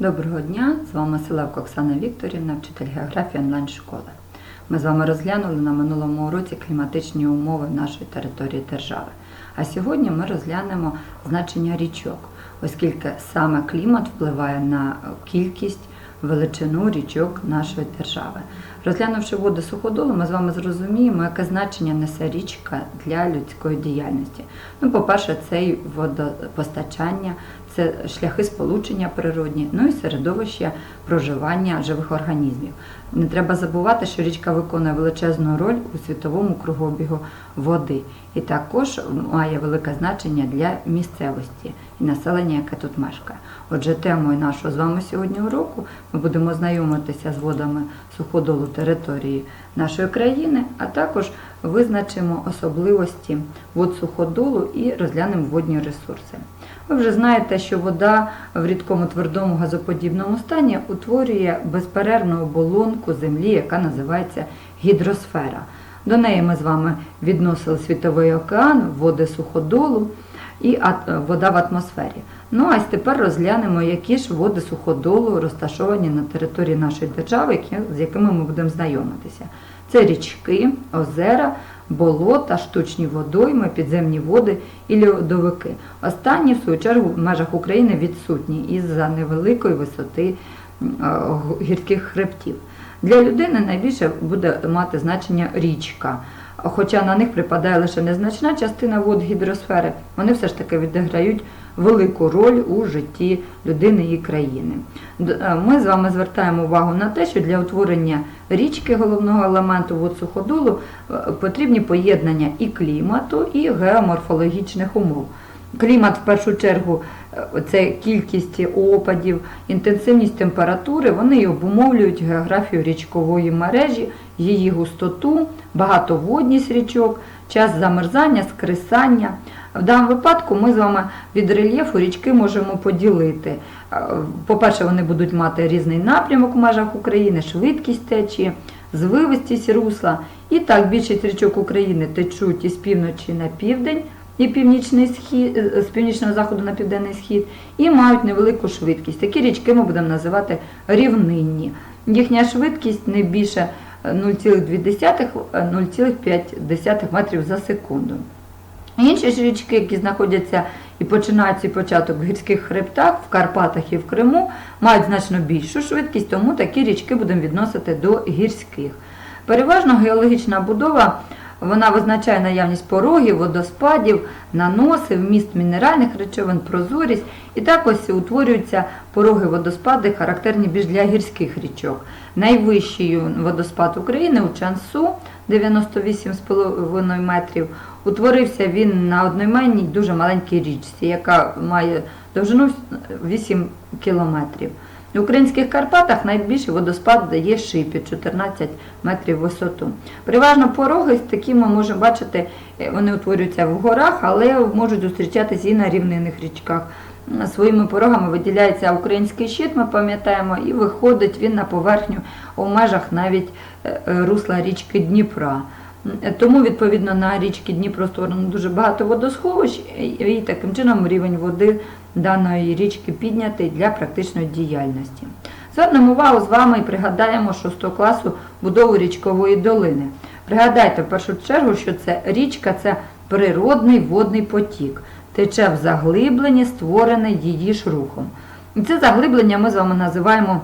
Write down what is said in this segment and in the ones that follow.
Доброго дня! З вами Селевко Оксана Вікторівна, вчитель географії онлайн-школи. Ми з вами розглянули на минулому уроці кліматичні умови нашої території держави. А сьогодні ми розглянемо значення річок, оскільки саме клімат впливає на кількість, величину річок нашої держави. Розглянувши воду суходолу, ми з вами зрозуміємо, яке значення несе річка для людської діяльності. Ну, по-перше, це водопостачання, це шляхи сполучення природні, ну і середовище проживання живих організмів. Не треба забувати, що річка виконує величезну роль у світовому кругообігу води і також має велике значення для місцевості і населення, яке тут мешкає. Отже, темою нашого з вами сьогодні уроку ми будемо знайомитися з водами суходолу території нашої країни, а також визначимо особливості вод суходолу і розглянемо водні ресурси. Ви вже знаєте, що вода в рідкому твердому газоподібному стані утворює безперервну оболонку землі, яка називається гідросфера. До неї ми з вами відносили світовий океан, води суходолу і вода в атмосфері. Ну а ось тепер розглянемо, які ж води суходолу розташовані на території нашої держави, з якими ми будемо знайомитися. Це річки, озера, болота, штучні водойми, підземні води і льодовики. Останні, в свою чергу, в межах України відсутні із-за невеликої висоти гірських хребтів. Для людини найбільше буде мати значення річка. Хоча на них припадає лише незначна частина вод гідросфери, вони все ж таки відіграють велику роль у житті людини і країни. Е, Ми з вами звертаємо увагу на те, що для утворення річки головного елементу вод суходолу е, потрібні поєднання і клімату, і геоморфологічних умов. Клімат в першу чергу це кількість опадів, інтенсивність температури, вони обумовлюють географію річкової мережі, її густоту, багатоводність річок, час замерзання, скресання. В даному випадку ми з вами від рельєфу річки можемо поділити. По-перше, вони будуть мати різний напрямок в межах України, швидкість течії, звивистість русла. І так, більшість річок України течуть із півночі на південь і північний схід, е, з північного заходу на південний схід, і мають невелику швидкість. Такі річки ми будемо називати рівнинні. Їхня швидкість не більше е, 0,2-0,5 метрів за секунду. Інші ж річки, які знаходяться і починають свій початок в гірських хребтах, в Карпатах і в Криму, мають значно більшу швидкість, тому такі річки будемо відносити до гірських. Переважно геологічна будова вона визначає наявність порогів, водоспадів, наноси, вміст мінеральних речовин, прозорість. І так ось утворюються пороги водоспади, характерні більш для гірських річок. Найвищий водоспад України у Чансу 98,5 метрів. Утворився він на одноіменній дуже маленькій річці, яка має довжину 8 кілометрів. В українських Карпатах найбільший водоспад дає Шипі 14 метрів висоту. Переважно пороги такі ми можемо бачити, е, вони утворюються в горах, але можуть зустрічатися і на рівнинних річках. Своїми порогами виділяється український щит, ми пам'ятаємо, і виходить він на поверхню у межах навіть е, е, русла річки Дніпра. М, Тому, відповідно, на річці Дніпро створено дуже багато водосховищ, і таким чином рівень води даної річки піднятий для практичної діяльності. Звернемо увагу з вами і пригадаємо 6 класу будову річкової долини. Пригадайте в першу чергу, що це річка це природний водний потік, тече в заглибленні, створене її ж рухом. І це заглиблення ми з вами називаємо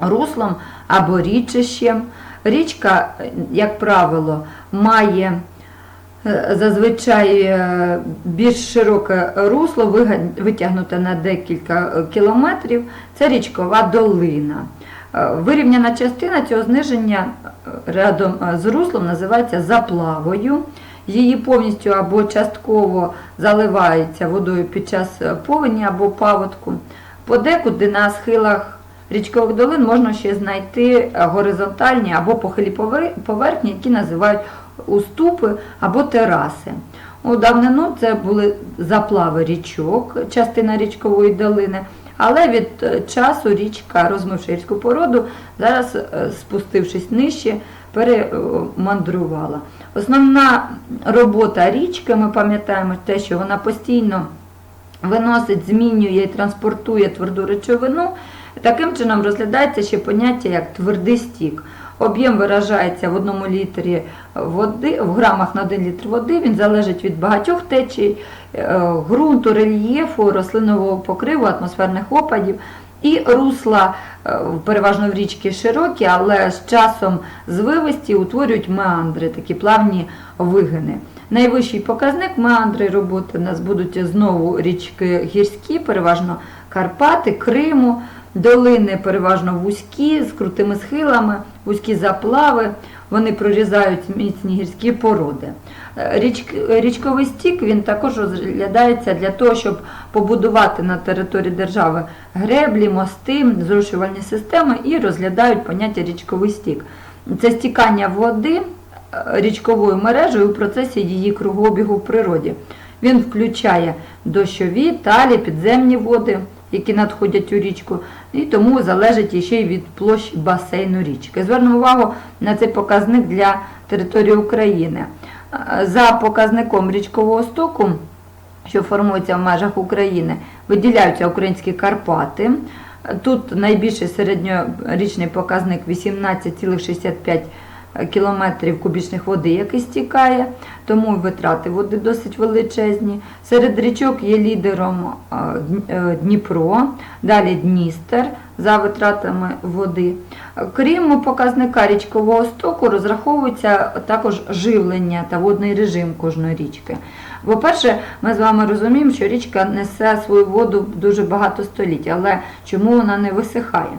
руслом або річищем. Річка, як правило, має е, зазвичай е, більш широке русло, витягнуте на декілька е, кілометрів. Це річкова долина. Вирівняна частина цього зниження рядом з руслом називається заплавою. Її повністю або частково заливається водою під час повені або паводку. Подекуди на схилах річкових долин можна ще знайти е, горизонтальні або похилі поверхні, які називають уступи або тераси. У давнину це були заплави річок, частина річкової долини, але від е, часу річка, розмивши гірську породу, зараз, е, спустившись нижче, перемандрувала. Основна робота річки, ми пам'ятаємо те, що вона постійно виносить, змінює і транспортує тверду речовину. Таким чином розглядається ще поняття як твердий стік. Об'єм виражається в одному літрі води, в грамах на 1 літр води. Він залежить від багатьох течій, е, ґрунту, рельєфу, рослинного покриву, атмосферних опадів. І русла е, переважно в річки широкі, але з часом звивисті утворюють меандри, такі плавні вигини. Найвищий показник меандри роботи у нас будуть знову річки гірські, переважно Карпати, Криму, долини переважно вузькі, з крутими схилами, вузькі заплави. Вони прорізають міцні гірські породи. Е, річковий стік він також розглядається для того, щоб побудувати на території держави греблі, мости, зрушувальні системи і розглядають поняття річковий стік. Це стікання води е, річковою мережею у процесі її кругообігу в природі. Він включає дощові, талі, підземні води, які надходять у річку, і тому залежить іще й від площі басейну річки. Звернемо увагу на цей показник для території України. За показником річкового стоку, що формується в межах України, виділяються українські Карпати. Тут найбільший середньорічний показник 18,65 кілометрів кубічних води, який стікає, тому і витрати води досить величезні. Серед річок є лідером е, е, Дніпро, далі Дністер за витратами води. Крім показника річкового стоку, розраховується також живлення та водний режим кожної річки. По-перше, ми з вами розуміємо, що річка несе свою воду дуже багато століть, але чому вона не висихає?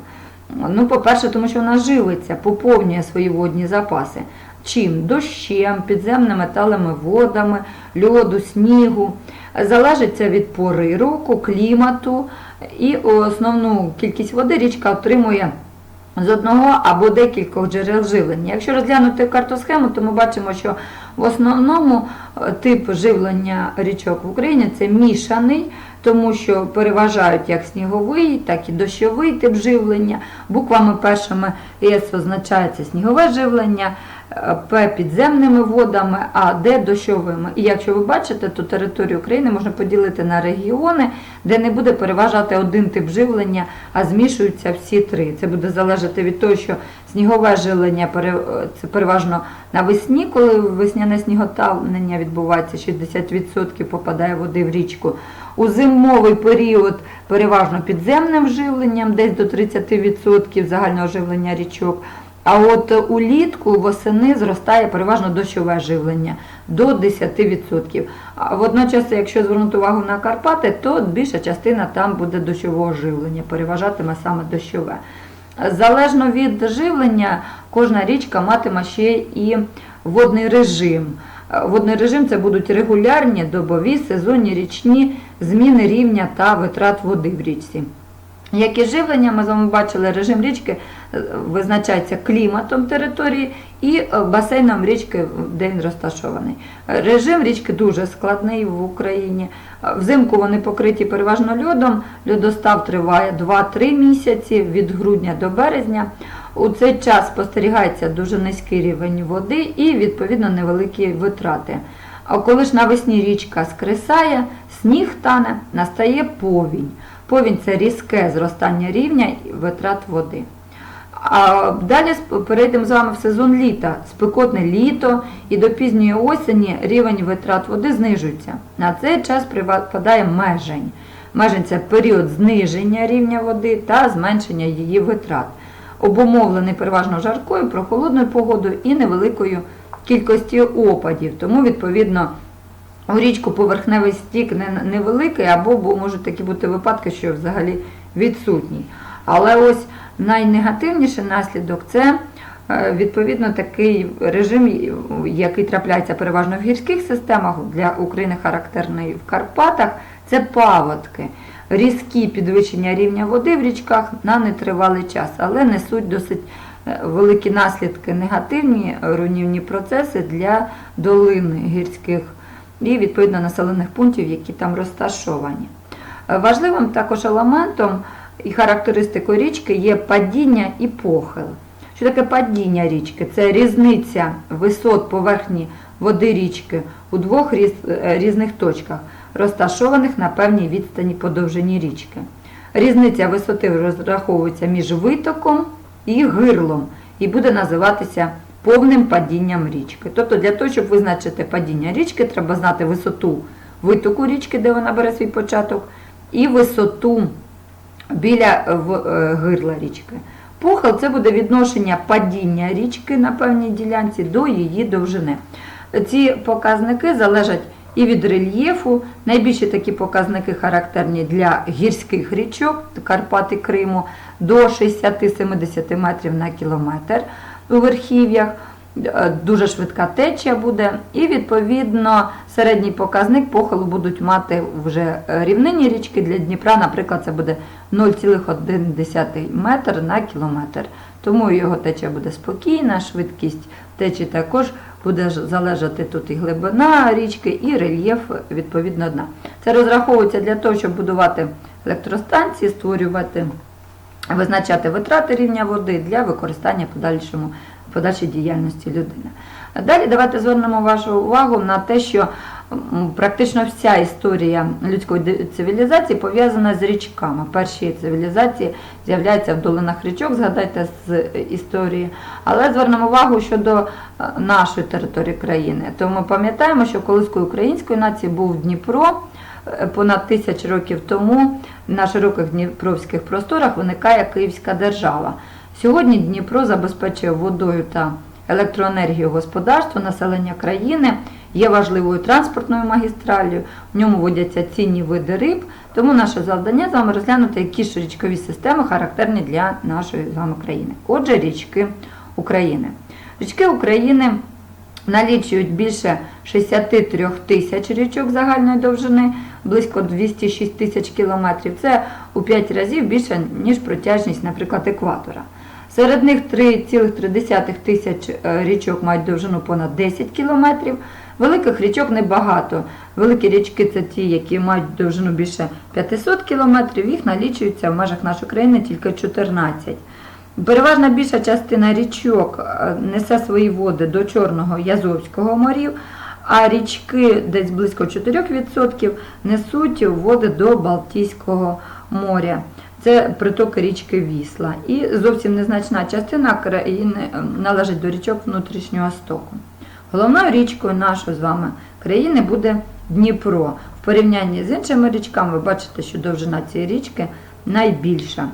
Ну, по-перше, тому що вона живиться, поповнює свої водні запаси. Чим? Дощем, підземними талими водами, льоду, снігу. Залежить це від пори року, клімату і основну кількість води річка отримує з одного або декількох джерел живлення. Якщо розглянути картосхему, то ми бачимо, що в основному е, тип живлення річок в Україні це мішаний, тому що переважають як сніговий, так і дощовий тип живлення. Буквами першими ЕС означається снігове живлення, П підземними водами, а Д дощовими. І якщо ви бачите, то територію України можна поділити на регіони, де не буде переважати один тип живлення, а змішуються всі три. Це буде залежати від того, що снігове живлення це переважно навесні, коли весняне сніготавлення відбувається, 60% попадає води в річку. У зимовий період переважно підземним живленням, десь до 30% загального живлення річок. А от улітку восени зростає переважно дощове живлення до 10%. А водночас, якщо звернути увагу на Карпати, то більша частина там буде дощового живлення, переважатиме саме дощове. Залежно від живлення, кожна річка матиме ще і водний режим. Водний режим це будуть регулярні, добові, сезонні, річні зміни рівня та витрат води в річці. Як і живлення, ми з вами бачили, режим річки е, визначається кліматом території і е, басейном річки, де він розташований. Режим річки дуже складний в Україні. Взимку вони покриті переважно льодом. Льодостав триває 2-3 місяці від грудня до березня. У цей час спостерігається дуже низький рівень води і відповідно невеликі витрати. А коли ж навесні річка скресає, сніг тане, настає повінь. Повінь це різке зростання рівня і витрат води. А далі перейдемо з вами в сезон літа. Спекотне літо і до пізньої осені рівень витрат води знижується. На цей час припадає межень. Межень це період зниження рівня води та зменшення її витрат. Обумовлений переважно жаркою, прохолодною погодою і невеликою кількістю опадів. Тому, відповідно, у річку поверхневий стік невеликий, або можуть такі бути випадки, що взагалі відсутній. Але ось найнегативніший наслідок це е, відповідно такий режим, який трапляється переважно в гірських системах, для України характерний в Карпатах, це паводки. Різкі підвищення рівня води в річках на нетривалий час, але несуть досить е, великі наслідки, негативні руйнівні процеси для долин гірських і відповідно населених пунктів, які там розташовані. Е, Важливим також елементом і характеристикою річки є падіння і похил. Що таке падіння річки? Це різниця висот поверхні води річки у двох е, різних точках, розташованих на певній відстані по довжині річки. Різниця висоти розраховується між витоком і гирлом і буде називатися повним падінням річки. Тобто для того, щоб визначити падіння річки, треба знати висоту витоку річки, де вона бере свій початок, і висоту біля в- е, гирла річки. Похил це буде відношення падіння річки на певній ділянці до її довжини. Ці показники залежать і від рельєфу. Найбільші такі показники характерні для гірських річок Карпати Криму до 60-70 метрів на кілометр у верхів'ях. Е, Дуже швидка течія буде, і відповідно середній показник похилу будуть мати вже рівнині річки для Дніпра, наприклад, це буде 0,1 метр на кілометр. Тому його течія буде спокійна, швидкість течії також буде залежати тут і глибина річки, і рельєф відповідно дна. Це розраховується для того, щоб будувати електростанції, створювати, визначати витрати рівня води для використання подальшому подальшій діяльності людини. Далі давайте звернемо вашу увагу на те, що практично вся історія людської цивілізації пов'язана з річками. Перші цивілізації з'являються в долинах річок, згадайте з е, історії. Але звернемо увагу щодо е, нашої території країни. То ми пам'ятаємо, що колискою української нації був Дніпро. Е, Понад тисяч років тому на широких дніпровських просторах виникає Київська держава. Сьогодні Дніпро забезпечує водою та електроенергією господарство, населення країни, є важливою транспортною магістраллю, в ньому водяться цінні види риб. Тому наше завдання з вами розглянути, які ж річкові системи характерні для нашої з вами країни. Отже, річки України. Річки України налічують більше 63 тисяч річок загальної довжини, близько 206 тисяч кілометрів. Це у 5 разів більше, ніж протяжність, наприклад, екватора. Серед них 3,3 тисяч е, річок мають довжину понад 10 кілометрів. Великих річок небагато. Великі річки це ті, які мають довжину більше 500 кілометрів, їх налічується в межах нашої країни тільки 14. Переважна більша частина річок е, несе свої води до Чорного і Азовського морів, а річки десь близько 4% несуть води до Балтійського моря. Це притоки річки Вісла. І зовсім незначна частина країни належить до річок внутрішнього стоку. Головною річкою нашої з вами країни буде Дніпро. В порівнянні з іншими річками ви бачите, що довжина цієї річки найбільша.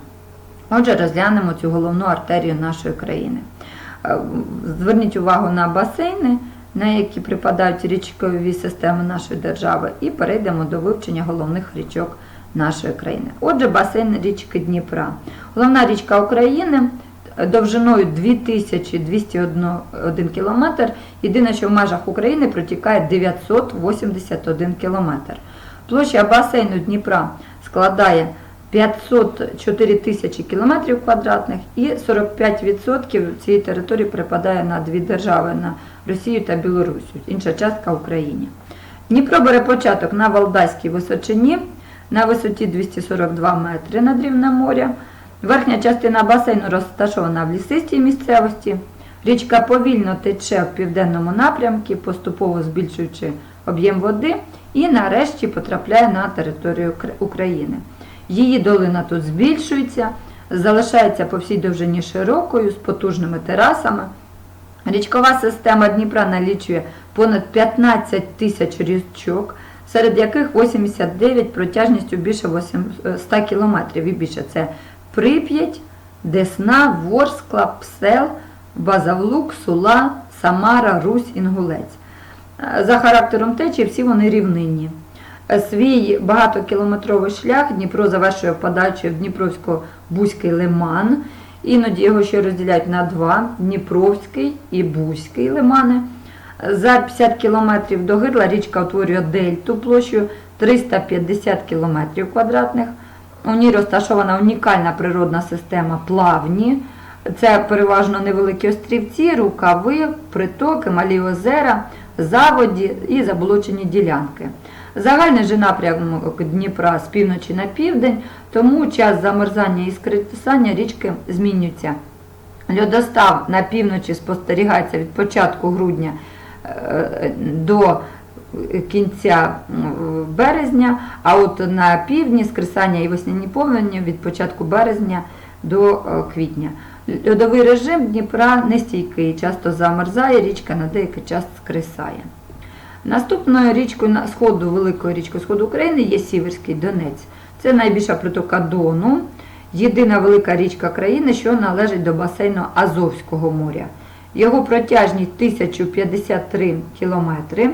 Отже, розглянемо цю головну артерію нашої країни. Е, Зверніть увагу на басейни, на які припадають річкові системи нашої держави, і перейдемо до вивчення головних річок нашої країни. Отже, басейн річки Дніпра. Головна річка України довжиною 2201 км. Єдине, що в межах України протікає 981 км. Площа басейну Дніпра складає 504 тисячі кілометрів квадратних і 45% цієї території припадає на дві держави на Росію та Білорусю, інша частка Україні. Дніпро бере початок на Валдайській височині на висоті 242 метри над рівнем моря. Верхня частина басейну розташована в лісистій місцевості. Річка повільно тече в південному напрямку, поступово збільшуючи об'єм води, і нарешті потрапляє на територію України. Її долина тут збільшується, залишається по всій довжині широкою, з потужними терасами. Річкова система Дніпра налічує понад 15 тисяч річок, серед яких 89 протяжністю більше 800 кілометрів і більше. Це Прип'ять, Десна, Ворскла, Псел, Базавлук, Сула, Самара, Русь, Інгулець. Е, За характером течії всі вони рівнинні. Е, Свій багатокілометровий шлях Дніпро завершує впадаючи в Дніпровсько-Бузький лиман. Іноді його ще розділяють на два Дніпровський і Бузький лимани. За 50 кілометрів до гирла річка утворює дельту площею 350 кілометрів квадратних. У ній розташована унікальна природна система плавні. Це переважно невеликі острівці, рукави, притоки, малі озера, заводі і заболочені ділянки. Загальний же напрямок Дніпра з півночі на південь, тому час замерзання і скритисання річки змінюється. Льодостав на півночі спостерігається від початку грудня е, до кінця березня, а от на півдні скресання і весняні повені від початку березня до е, квітня. Льодовий режим Дніпра нестійкий, часто замерзає, річка на деякий час скресає. Наступною річкою сходу, великою річкою сходу України є Сіверський Донець. Це найбільша притока Дону, єдина велика річка країни, що належить до басейну Азовського моря. Його протяжність 1053 кілометри.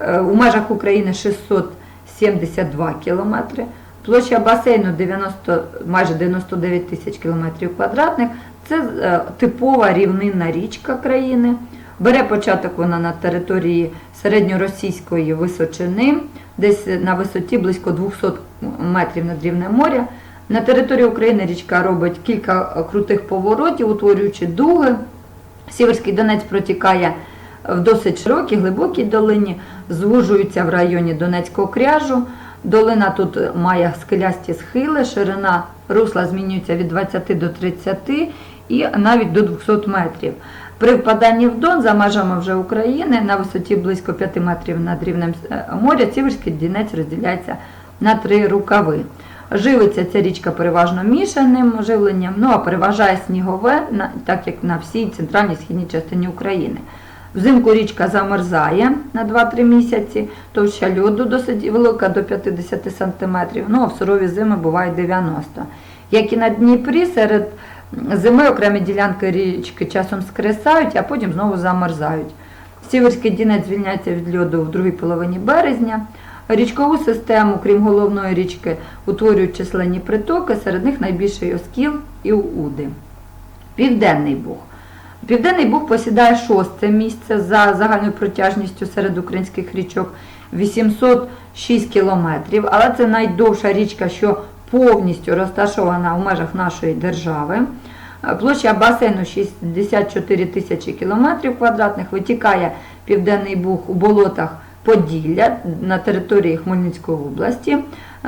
Е, У межах України 672 кілометри. Площа басейну 90, майже 99 тисяч кілометрів квадратних. Це е, типова рівнинна річка країни. Бере початок вона на території середньоросійської височини, десь на висоті близько 200 метрів над рівнем моря. На території України річка робить кілька е, крутих поворотів, утворюючи дуги. Сіверський Донець протікає в досить широкій, глибокій долині, звужується в районі Донецького кряжу. Долина тут має скелясті схили, ширина русла змінюється від 20 до 30 і навіть до 200 метрів. При впаданні в Дон за межами вже України на висоті близько 5 метрів над рівнем е, моря Сіверський Донець розділяється на три рукави. Живиться ця річка переважно мішаним живленням, ну а переважає снігове, так як на всій центральній східній частині України. Взимку річка замерзає на 2-3 місяці, товща льоду досить велика до 50 см, ну а в сурові зими буває 90 Як і на Дніпрі, серед зими окремі ділянки річки часом скресають, а потім знову замерзають. Сіверський Дінець звільняється від льоду в другій половині березня. Річкову систему, крім головної річки, утворюють численні притоки, серед них найбільший Оскіл і Уди. Південний Буг. Південний Буг посідає шосте місце за загальною протяжністю серед українських річок 806 кілометрів, але це найдовша річка, що повністю розташована в межах нашої держави. Площа басейну 64 тисячі кілометрів квадратних, витікає Південний Буг у болотах Поділля на території Хмельницької області,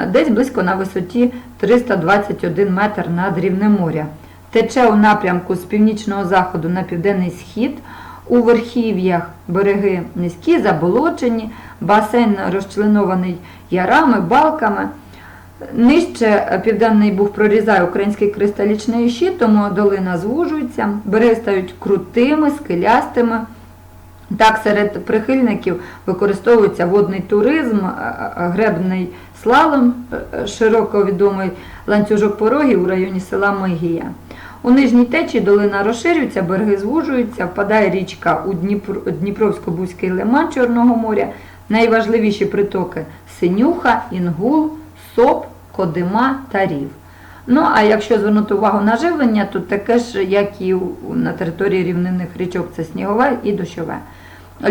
десь близько на висоті 321 метр над рівнем моря. Тече у напрямку з північного заходу на південний схід. У верхів'ях береги низькі, заболочені, басейн розчленований ярами, балками. Нижче Південний Буг прорізає український кристалічний щит, тому долина звужується, береги стають крутими, скелястими. Так, серед прихильників використовується водний туризм, е, е, гребний слалом, е, широко відомий ланцюжок порогів у районі села Мигія. У нижній течії долина розширюється, береги звужуються, впадає річка у Дніпро- Дніпровсько-Бузький лиман Чорного моря. Найважливіші притоки Синюха, Інгул, Соп, Кодима та Рів. Ну, а якщо звернути увагу на живлення, то таке ж, як і на території рівнинних річок, це снігове і дощове.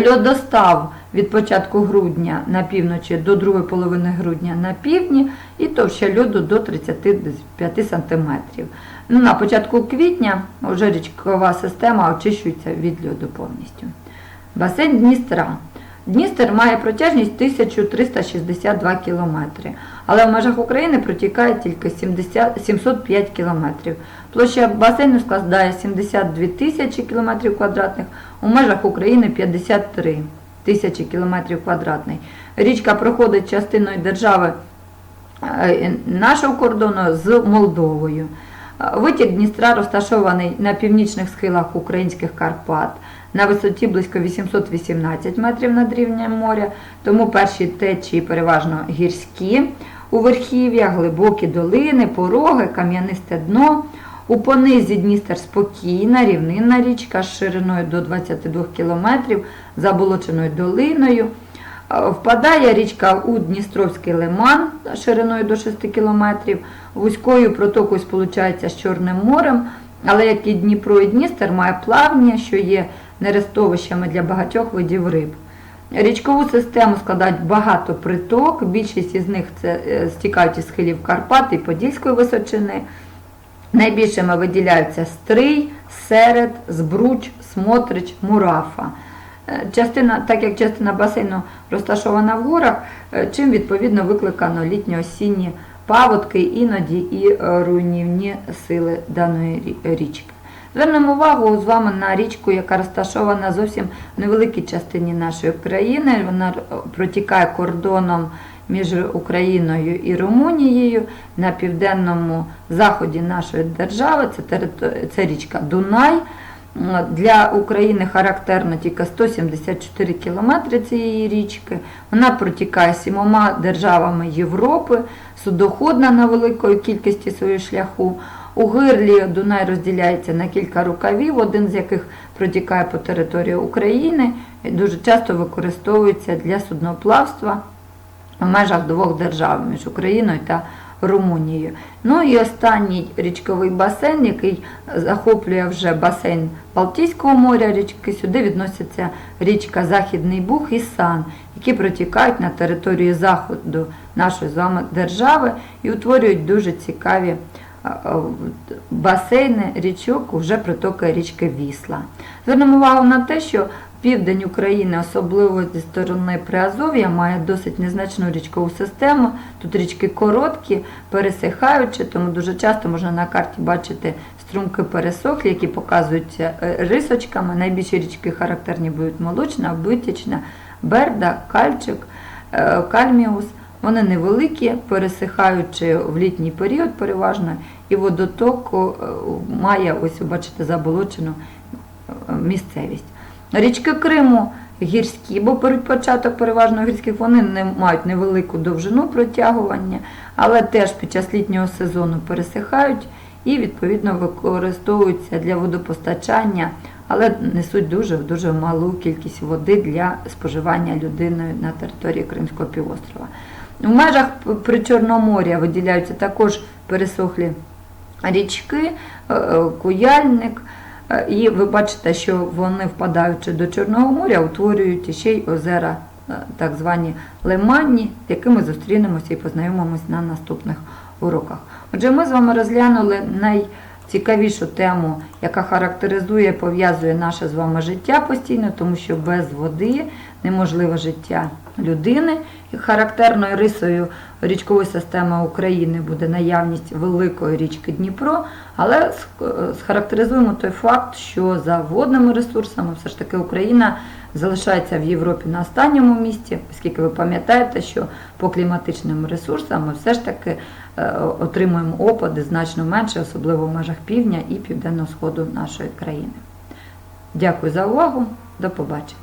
Льодостав від початку грудня на півночі до другої половини грудня на півдні і товща льоду до 35 см. Ну, на початку квітня вже річкова система очищується від льоду повністю. Басейн Дністра. Дністер має протяжність 1362 км, але в межах України протікає тільки 70, 705 км. Площа басейну складає 72 тисячі км квадратних, у межах України 53 тисячі км квадратних. Річка проходить частиною держави е, нашого кордону з Молдовою. Витік Дністра розташований на північних схилах українських Карпат на висоті близько 818 метрів над рівнем моря, тому перші течії переважно гірські, у верхів'ях глибокі долини, пороги, кам'янисте дно. У понизі Дністер спокійна, рівнинна річка з шириною до 22 кілометрів, заболоченою долиною. Е, Впадає річка у Дністровський лиман шириною до 6 кілометрів, вузькою протокою сполучається з Чорним морем, але як і Дніпро і Дністер має плавні, що є нерестовищами для багатьох видів риб. Річкову систему складають багато приток, більшість із них це е, стікають із схилів Карпат і Подільської височини. Найбільшими виділяються Стрий, Серед, Збруч, Смотрич, Мурафа. Е, Частина, так як частина басейну розташована в горах, е, чим відповідно викликано літньо-осінні паводки, іноді і е, руйнівні сили даної річки. Звернемо увагу з вами на річку, яка розташована зовсім в невеликій частині нашої країни. Вона протікає кордоном між Україною і Румунією на південному заході нашої держави. Це, це річка Дунай. Для України характерно тільки 174 кілометри цієї річки. Вона протікає сімома державами Європи, судоходна на великої кількості свого шляху. У гирлі Дунай розділяється на кілька рукавів, один з яких протікає по території України і дуже часто використовується для судноплавства в межах двох держав між Україною та Румунією. Ну і останній річковий басейн, який захоплює вже басейн Балтійського моря річки. Сюди відносяться річка Західний Буг і Сан, які протікають на території заходу нашої з вами держави і утворюють дуже цікаві а, а, басейни річок вже притоки річки Вісла. Звернемо увагу на те, що південь України, особливо зі сторони Приазов'я, має досить незначну річкову систему. Тут річки короткі, пересихаючі, тому дуже часто можна на карті бачити струмки пересохлі, які показуються е, рисочками. Найбільші річки характерні будуть молочна, витічна, берда, кальчик, е, кальміус. Вони невеликі, пересихаючи в літній період переважно, і водоток е, має, ось бачите, заболочену місцевість. Річки Криму гірські, бо початок переважно гірських, вони не мають невелику довжину протягування, але теж під час літнього сезону пересихають і відповідно використовуються для водопостачання, але несуть дуже дуже малу кількість води для споживання людиною на території Кримського півострова. В межах Причорномор'я виділяються також пересохлі річки, е, е, Куяльник. Е, І ви бачите, що вони, впадаючи до Чорного моря, утворюють ще й озера, е, так звані лиманні, з якими зустрінемося і познайомимося на наступних уроках. Отже, ми з вами розглянули найцікавішу тему, яка характеризує пов'язує наше з вами життя постійно, тому що без води неможливе життя людини. Характерною рисою річкової системи України буде наявність великої річки Дніпро, але схарактеризуємо той факт, що за водними ресурсами все ж таки Україна залишається в Європі на останньому місці, оскільки ви пам'ятаєте, що по кліматичним ресурсам ми все ж таки е, отримуємо опади значно менше, особливо в межах півдня і південного сходу нашої країни. Дякую за увагу. До побачення.